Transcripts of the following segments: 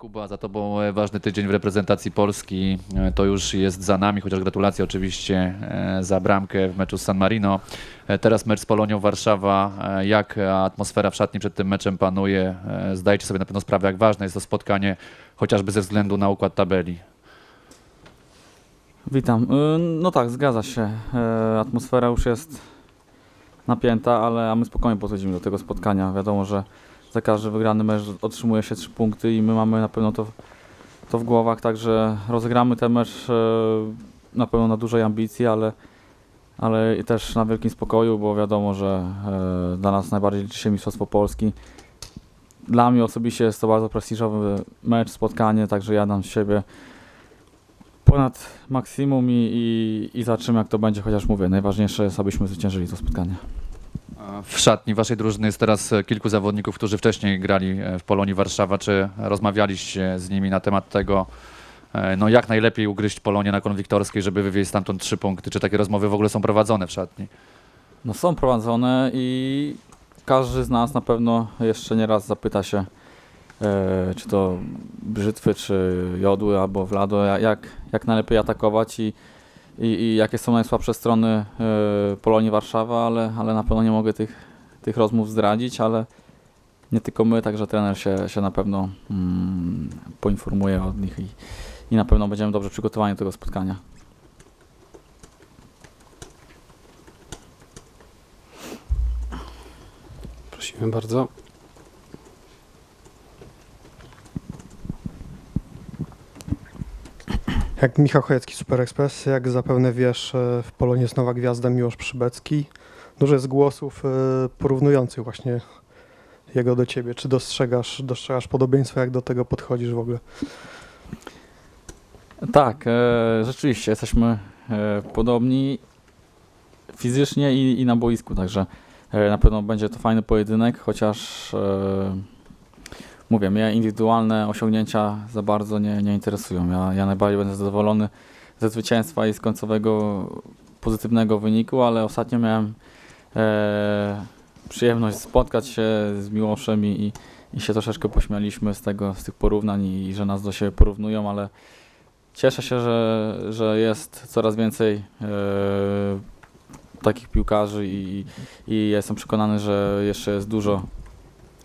Kuba, za tobą e, ważny tydzień w reprezentacji Polski. E, To już jest za nami, chociaż gratulacje oczywiście e, za bramkę w meczu z San Marino. Teraz mecz z Polonią Warszawa. Jak atmosfera w szatni przed tym meczem panuje? Zdajecie sobie na pewno sprawę, jak ważne jest to spotkanie, chociażby ze względu na układ tabeli. Witam. No tak, zgadza się. Atmosfera już jest napięta, ale a my spokojnie podchodzimy do tego spotkania. Wiadomo, że za każdy wygrany mecz otrzymuje się trzy punkty i my mamy na pewno to, to w głowach, także rozegramy ten mecz e, na pewno na dużej ambicji, ale, ale też na wielkim spokoju, bo wiadomo, że e, dla nas najbardziej liczy się Mistrzostwo Polski. Dla mnie osobiście jest to bardzo prestiżowy mecz, spotkanie, także ja dam z siebie ponad maksimum i, i, i zobaczymy jak to będzie, chociaż mówię, najważniejsze jest, abyśmy zwyciężyli to spotkanie. W szatni waszej drużyny jest teraz e, kilku zawodników, którzy wcześniej grali e, w Polonii Warszawa. Czy rozmawialiście z nimi na temat tego, e, no jak najlepiej ugryźć Polonię na konwiktorskiej, żeby wywieźć stamtąd trzy punkty? Czy takie rozmowy w ogóle są prowadzone w szatni? No są prowadzone i każdy z nas na pewno jeszcze nie raz zapyta się, czy to brzytwy, czy jodły, albo wlado, ja- jak, jak najlepiej atakować i, i, i jakie są najsłabsze strony e, Polonii Warszawa, ale, ale na pewno nie mogę tych, tych rozmów zdradzić, ale nie tylko my, także trener się, się na pewno mm, poinformuje od nich i, i na pewno będziemy dobrze przygotowani do tego spotkania. Prosimy bardzo. Jak Michał Chojecki, Super Express, jak zapewne wiesz, e, w Polonii jest nowa gwiazda Miłosz Przybecki. Dużo jest głosów e, porównujących właśnie jego do ciebie. Czy dostrzegasz, dostrzegasz podobieństwa, jak do tego podchodzisz w ogóle? Tak, e, rzeczywiście jesteśmy e, podobni fizycznie i, i na boisku, także e, na pewno będzie to fajny pojedynek, chociaż e, mówię, mnie indywidualne osiągnięcia za bardzo nie, nie interesują. Ja, ja najbardziej będę zadowolony ze zwycięstwa i z końcowego pozytywnego wyniku, ale ostatnio miałem e, przyjemność spotkać się z Miłoszem i, i, i się troszeczkę pośmialiśmy z tego, z tych porównań i, i że nas do siebie porównują, ale Cieszę się, że, że jest coraz więcej e, takich piłkarzy i, i jestem przekonany, że jeszcze jest dużo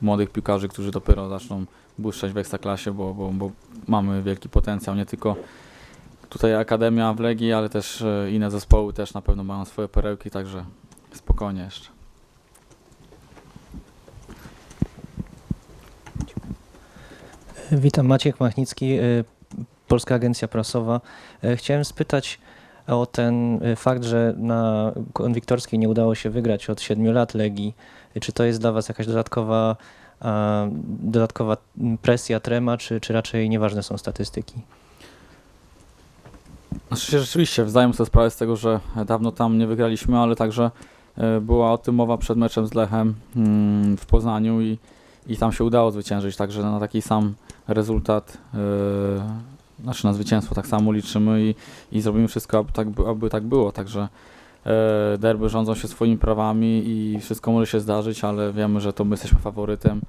młodych piłkarzy, którzy dopiero zaczną błyszczeć w Ekstraklasie, bo, bo, bo mamy wielki potencjał. Nie tylko tutaj Akademia w Legii, ale też e, inne zespoły też na pewno mają swoje perełki, także spokojnie jeszcze. Witam, Maciek Machnicki, y, Polska Agencja Prasowa. E, Chciałem spytać o ten y, fakt, że na konwiktorskiej nie udało się wygrać od 7 lat Legii. Czy to jest dla Was jakaś dodatkowa, dodatkowa presja, trema, czy, czy raczej nieważne są statystyki? Znaczy rzeczywiście zdajemy sobie sprawę z tego, że dawno tam nie wygraliśmy, ale także e, była o tym mowa przed meczem z Lechem mm, w Poznaniu i, i tam się udało zwyciężyć, także na taki sam rezultat, znaczy na zwycięstwo tak samo liczymy i, i zrobimy wszystko, aby tak, by- aby tak było, także e, derby rządzą się swoimi prawami i wszystko może się zdarzyć, ale wiemy, że to my jesteśmy faworytem,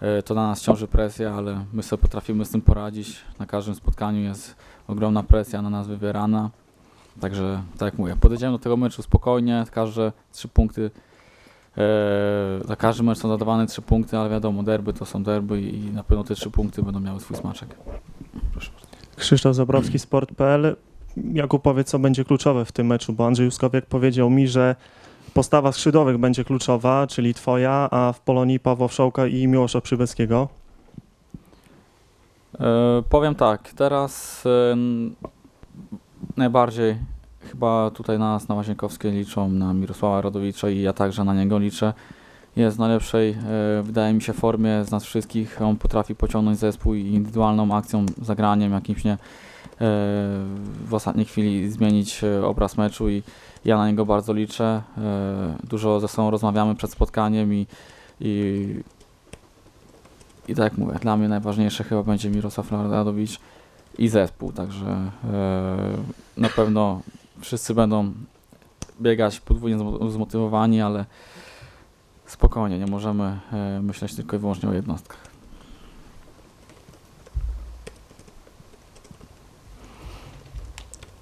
e, to na nas ciąży presja, ale my sobie potrafimy z tym poradzić, na każdym spotkaniu jest ogromna presja na nas wywierana. Także, tak jak mówię, podejdziemy do tego meczu spokojnie, każde trzy punkty, e, za każdy mecz są zadawane trzy punkty, ale wiadomo, derby to są derby i na pewno te trzy punkty będą miały swój smaczek. Krzysztof Zabrowski, Sport.pl. Jakub, powiedz, co będzie kluczowe w tym meczu, bo Andrzej Juskowiak powiedział mi, że postawa skrzydłowych będzie kluczowa, czyli twoja, a w Polonii Pawła Wszołka i Miłosza Przybeckiego. E, powiem tak, teraz e, najbardziej chyba tutaj na nas na Łazienkowskiej liczą na Mirosława Rodowicza i ja także na niego liczę. Jest w najlepszej, e, wydaje mi się, formie z nas wszystkich. On potrafi pociągnąć zespół indywidualną akcją, zagraniem jakimś nie e, w ostatniej chwili zmienić e, obraz meczu i ja na niego bardzo liczę. Dużo ze sobą rozmawiamy przed spotkaniem i, i i tak jak mówię, dla mnie najważniejsze chyba będzie Mirosław Radowicz i zespół, także na pewno wszyscy będą biegać podwójnie zmo- zmotywowani, ale Spokojnie, nie możemy e, myśleć tylko i wyłącznie o jednostkach.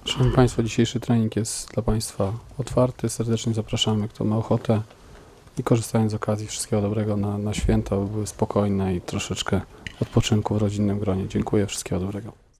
Szanowni Państwo, dzisiejszy trening jest dla Państwa otwarty. Serdecznie zapraszamy, kto ma ochotę i korzystając z okazji wszystkiego dobrego na, na święta, by były spokojne i troszeczkę odpoczynku w rodzinnym gronie. Dziękuję, wszystkiego dobrego.